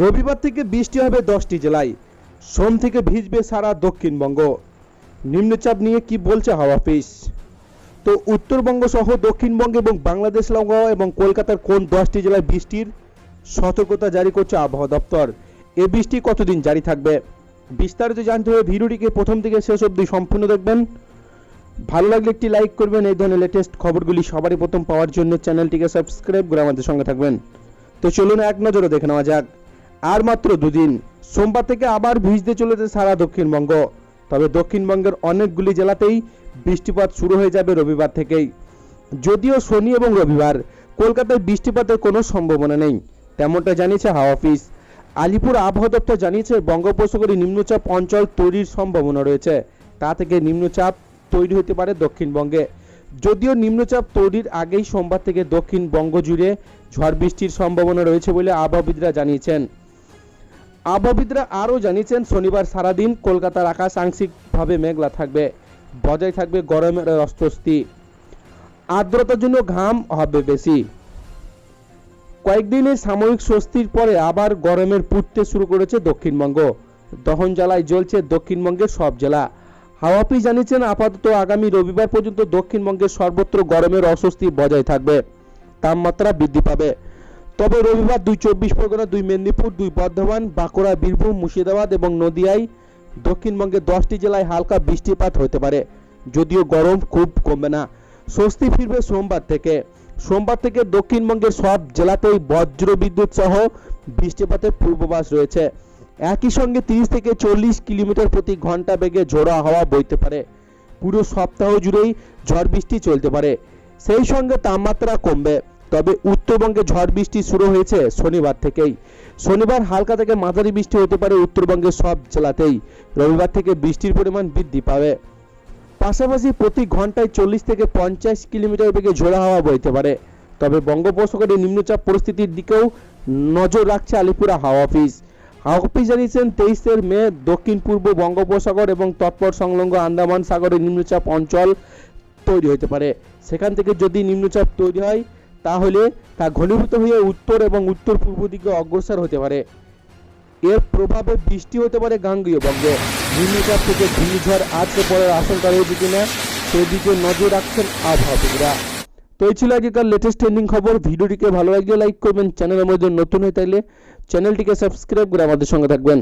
রবিবার থেকে বৃষ্টি হবে দশটি জেলায়। সোম থেকে ভিজবে সারা দক্ষিণবঙ্গ। নিম্নচাপ নিয়ে কি বলছে হাওয়া অফিস? তো উত্তরবঙ্গ সহ দক্ষিণবঙ্গ এবং বাংলাদেশ লগোয়া এবং কলকাতার কোন দশটি জেলায় বৃষ্টির সতর্কতা জারি করছে আবহাওয়া দপ্তর? এ বৃষ্টি কতদিন জারি থাকবে? বিস্তারিত জানতে হবে ভিডিওটিকে প্রথম থেকে শেষ অবধি সম্পূর্ণ দেখবেন। ভালো লাগলে একটি লাইক করবেন, এই ধরনের লেটেস্ট খবরগুলি সবারই প্রথম পাওয়ার জন্য চ্যানেলটিকে সাবস্ক্রাইব করে আমাদের সঙ্গে থাকবেন। তো চলুন এক নজরে দেখে নেওয়া যাক। আর মাত্র দুদিন। সোমবার থেকে আবার ভিজতে চলেছে সারা দক্ষিণবঙ্গ। তবে দক্ষিণবঙ্গের অনেকগুলি জেলাতেই বৃষ্টিপাত শুরু হয়ে যাবে রবিবার থেকেই। যদিও শনি এবং রবিবার কলকাতায় বৃষ্টিপাতের কোনো সম্ভাবনা নেই, তেমনটা জানিয়েছে হাওয়া অফিস। আলিপুর আবহাওয়া দপ্তর জানিয়েছে, বঙ্গোপসাগরে নিম্নচাপ অঞ্চল তৈরির সম্ভাবনা রয়েছে। তা থেকে নিম্নচাপ তৈরি হতে পারে দক্ষিণবঙ্গে। যদিও নিম্নচাপ তৈরির আগেই সোমবার থেকে দক্ষিণবঙ্গ জুড়ে ঝড় বৃষ্টির সম্ভাবনা রয়েছে বলে আবহাওয়াবিদরা জানিয়েছেন। আবহাওয়াবিদরা আরও জানিয়েছেন, শনিবার সারাদিন কলকাতার আকাশ আংশিকভাবে মেঘলা থাকবে, বজায় থাকবে গরমের অস্বস্তি। আর্দ্রতার জন্য ঘাম হবে বেশি। কয়েকদিনের সাময়িক স্বস্তির পরে আবার গরমের পুড়তে শুরু করেছে দক্ষিণবঙ্গ। দহন জ্বালায় জ্বলছে দক্ষিণবঙ্গের সব জেলা। হাওয়া অফিস জানিয়েছেন, আপাতত আগামী রবিবার পর্যন্ত দক্ষিণবঙ্গের সর্বত্র গরমের অস্বস্তি বজায় থাকবে। তাপমাত্রা বৃদ্ধি পাবে। তবে রবিবার দুই চব্বিশ পরগনা, দুই মেদিনীপুর, দুই বর্ধমান, বাঁকুড়া, বীরভূম, মুর্শিদাবাদ এবং নদিয়ায় দক্ষিণবঙ্গের দশটি জেলায় হালকা বৃষ্টিপাত হতে পারে। যদিও গরম খুব কমবে না। স্বস্তি ফিরবে সোমবার থেকে। সোমবার থেকে দক্ষিণবঙ্গের সব জেলাতেই বজ্র বিদ্যুৎ সহ বৃষ্টিপাতের পূর্বাভাস রয়েছে। একই সঙ্গে তিরিশ থেকে চল্লিশ কিলোমিটার প্রতি ঘণ্টা বেগে ঝোড়া হাওয়া বইতে পারে। পুরো সপ্তাহ জুড়েই ঝড় বৃষ্টি চলতে পারে। সেই সঙ্গে তাপমাত্রা কমবে। তবে উত্তরবঙ্গে ঝড় বৃষ্টি শুরু হয়েছে শনিবার থেকেই। শনিবার হালকা থেকে মাঝারি বৃষ্টি হতে পারে উত্তরবঙ্গের সব জেলাতেই। রবিবার থেকে বৃষ্টির পরিমাণ বৃদ্ধি পাবে। পাশাপাশি প্রতি ঘন্টায় চল্লিশ থেকে পঞ্চাশ কিলোমিটার বেগে ঝোড়া হাওয়া বইতে পারে। তবে বঙ্গোপসাগরে নিম্নচাপ পরিস্থিতির দিকেও নজর রাখছে আলিপুরা হাওয়া অফিস। হাওয়া অফিস জানিয়েছেন, তেইশের মে দক্ষিণ পূর্ব বঙ্গোপসাগর এবং তৎপর সংলগ্ন আন্দামান সাগরে নিম্নচাপ অঞ্চল তৈরি হতে পারে। সেখান থেকে যদি নিম্নচাপ তৈরি হয় তাহলে তা ঘনীভূত হয়ে উত্তর এবং উত্তর পূর্ব দিকে অগ্রসর হতে পারে। এর প্রভাবে বৃষ্টি হতে পারে গাঙ্গীয় বঙ্গে। নিম্নচাপ থেকে ঘূর্ণিঝড় আছড়ে পড়ার আশঙ্কা রয়েছে কিনা, সেদিকে নজর রাখছেন আবহাওয়াবিদরা। তো এই ছিল আগেকার লেটেস্ট ট্রেন্ডিং খবর। ভিডিওটিকে ভালো লাগলে লাইক করবেন। চ্যানেলের মধ্যে নতুন হয়ে থাকলে চ্যানেলটিকে সাবস্ক্রাইব করে আমাদের সঙ্গে থাকবেন।